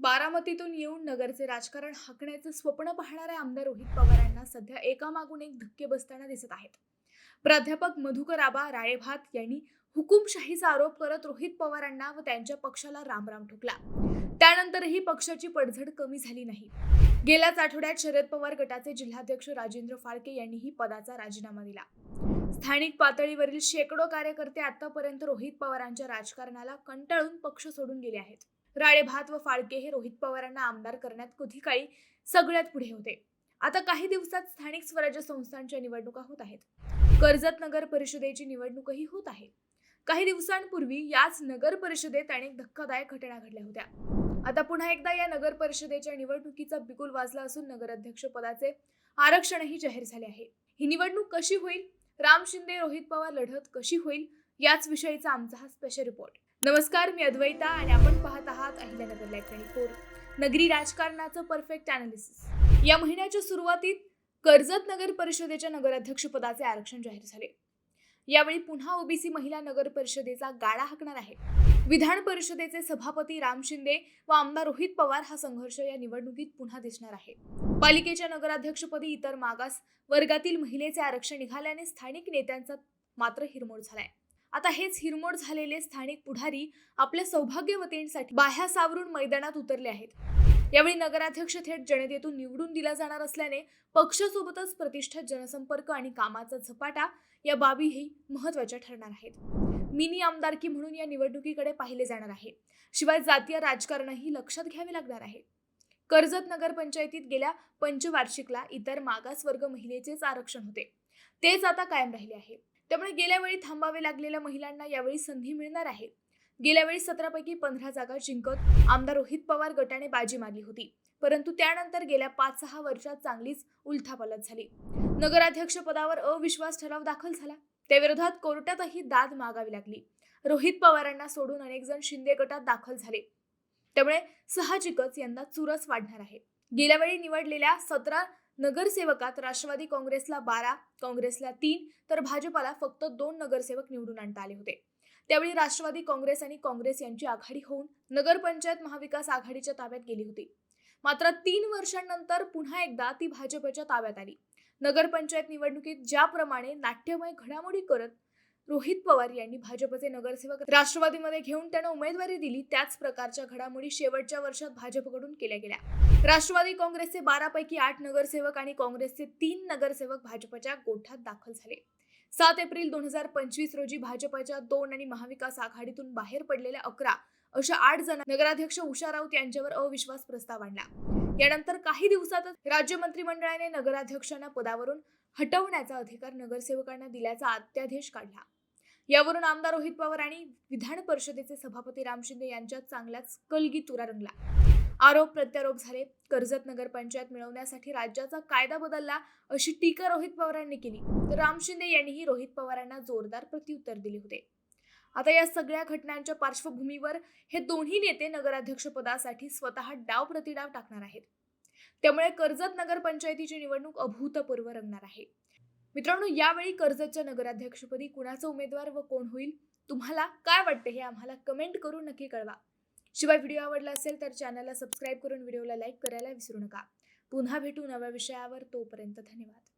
बारामतीतून येऊन नगरचे राजकारण हाकण्याचं स्वप्न पाहणाऱ्या आमदार रोहित पवारांना सध्या एकामागून एक धक्के बसताना दिसत आहेत. प्राध्यापक मधुकर आबा राळेभात यांनी हुकुमशाहीचा आरोप करत रोहित पवारांना व त्यांच्या पक्षाला रामराम ठोकला. त्यानंतरही पक्षाची पडझड कमी झाली नाही. गेल्याच आठवड्यात शरद पवार गटाचे जिल्हाध्यक्ष राजेंद्र फाळके यांनीही पदाचा राजीनामा दिला. स्थानिक पातळीवरील शेकडो कार्यकर्ते आतापर्यंत रोहित पवारांच्या राजकारणाला कंटाळून पक्ष सोडून गेले आहेत. राळेभात व फाळके हे रोहित पवारांना आमदार करण्यात कधी काळी सगळ्यात पुढे होते. आता काही दिवसात स्थानिक स्वराज्य संस्थांच्या निवडणुका होत आहेत. कर्जत नगर परिषदेची निवडणूकही होत आहे. काही दिवसांपूर्वी याच नगर परिषदेत अनेक धक्कादायक घटना घडल्या होत्या. आता पुन्हा एकदा या नगर परिषदेच्या निवडणुकीचा बिगुल वाजला असून नगराध्यक्ष पदाचे आरक्षणही जाहीर झाले आहे. ही निवडणूक कशी होईल? राम शिंदे रोहित पवार लढत कशी होईल? याच विषयीचा आमचा हा स्पेशल रिपोर्ट नमस्कार मी अद्वैता आणि आपण पाहत आहात अहिल्यानगर लाईव्ह ट्वेंटी फोर नगरी राजकारणाचं परफेक्ट अनालिसिस या महिन्याच्या सुरुवातीत कर्जत नगर परिषदेच्या नगराध्यक्षपदाचे आरक्षण जाहीर झाले. यावेळी पुन्हा ओबीसी महिला नगर परिषदेचा गाडा हाकणार आहे. विधान परिषदेचे सभापती राम शिंदे व आमदार रोहित पवार हा संघर्ष या निवडणुकीत पुन्हा दिसणार आहे. पालिकेच्या नगराध्यक्षपदी इतर मागास वर्गातील महिलेचे आरक्षण निघाल्याने स्थानिक नेत्यांचा मात्र हिरमोड झालाय. आता हेच हिरमोड झालेले स्थानिक पुढारी आपल्या सौभाग्यवतींसाठी बाह्या सावरून मैदानात उतरले आहेत. यावेळी नगराध्यक्ष थेट जनतेतून निवडून दिला जाणार असल्याने पक्षासोबतच प्रतिष्ठा जनसंपर्क आणि कामाचा झपाटा या बाबीही महत्त्वाच्या ठरणार आहेत. मिनी आमदारकी म्हणून या निवडणुकीकडे पाहिले जाणार आहे. शिवाय जातीय राजकारणही लक्षात घ्यावे लागणार आहे. कर्जत नगरपंचायतीत गेल्या पंचवार्षिकला इतर मागासवर्ग महिलेचेच आरक्षण होते. तेच आता कायम राहिले आहे. त्यामुळे गेल्या वेळी थांबावे लागलेल्या महिलांना यावेळी संधी मिळणार आहे. गेल्या वेळी सतरापैकी पंधरा जागा जिंकत आमदार रोहित पवार गटाने बाजी मारली होती. परंतु त्यानंतर गेल्या पाच सहा वर्षात चांगलीच उलथापालत झाली. नगराध्यक्ष पदावर अविश्वास ठराव दाखल झाला. त्याविरोधात कोर्टातही दाद मागावी लागली. रोहित पवारांना सोडून अनेक जण शिंदे गटात दाखल झाले. त्यामुळे साहजिकच यंदा चुरस वाढणार आहे. गेल्या वेळी निवडलेल्या सतरा नगरसेवकात राष्ट्रवादी काँग्रेसला बारा काँग्रेसला तीन तर भाजपाला फक्त दोन नगरसेवक निवडून आणता आले होते. त्यावेळी राष्ट्रवादी काँग्रेस आणि काँग्रेस यांची आघाडी होऊन नगरपंचायत महाविकास आघाडीच्या ताब्यात गेली होती. मात्र तीन वर्षांनंतर पुन्हा एकदा ती भाजपच्या ताब्यात आली. नगरपंचायत निवडणुकीत ज्याप्रमाणे नाट्यमय घडामोडी करत रोहित पवार यांनी भाजपचे नगरसेवक राष्ट्रवादीमध्ये घेऊन त्यांना उमेदवारी दिली. त्याच प्रकारच्या घडामोडी शेवटच्या वर्षात भाजपकडून केल्या गेल्या. राष्ट्रवादी काँग्रेसचे बारापैकी आठ नगरसेवक आणि काँग्रेसचे तीन नगरसेवक भाजपच्या गोठ्यात दाखल झाले. सात एप्रिल दोन हजार पंचवीस रोजी भाजपच्या दोन आणि महाविकास आघाडीतून बाहेर पडलेल्या अकरा अशा आठ जण नगराध्यक्ष उषा राऊत यांच्यावर अविश्वास प्रस्ताव आणला. यानंतर काही दिवसातच राज्य मंत्रिमंडळाने नगराध्यक्षांना पदावरून हटवण्याचा अधिकार नगरसेवकांना दिल्याचा अध्यादेश काढला. यावरून आमदार रोहित पवार आणि विधान परिषदेचे सभापती राम शिंदे यांच्यात चांगलाच कलगी तुरा रंगला. आरोप प्रत्यारोप झाले. कर्जत नगरपंचायत मिळवण्यासाठी राज्याचा कायदा बदलला अशी टीका रोहित पवारांनी केली. तर राम शिंदे यांनीही रोहित पवारांना जोरदार प्रत्युत्तर दिले होते. आता या सगळ्या घटनांच्या पार्श्वभूमीवर हे दोन्ही नेते नगराध्यक्षपदासाठी स्वतः डाव प्रतिडाव टाकणार आहेत. त्यामुळे कर्जत नगरपंचायतीची निवडणूक अभूतपूर्व रंगणार आहे. मित्रांनो यावेळी कर्जतच्या नगराध्यक्षपदी कुणाचा उमेदवार व कोण होईल? तुम्हाला काय वाटते हे आम्हाला कमेंट करून नक्की कळवा. शिवाय व्हिडिओ आवडला असेल तर चॅनलला सबस्क्राईब करून व्हिडिओला लाईक करायला विसरू नका. पुन्हा भेटू नव्या विषयावर तोपर्यंत धन्यवाद.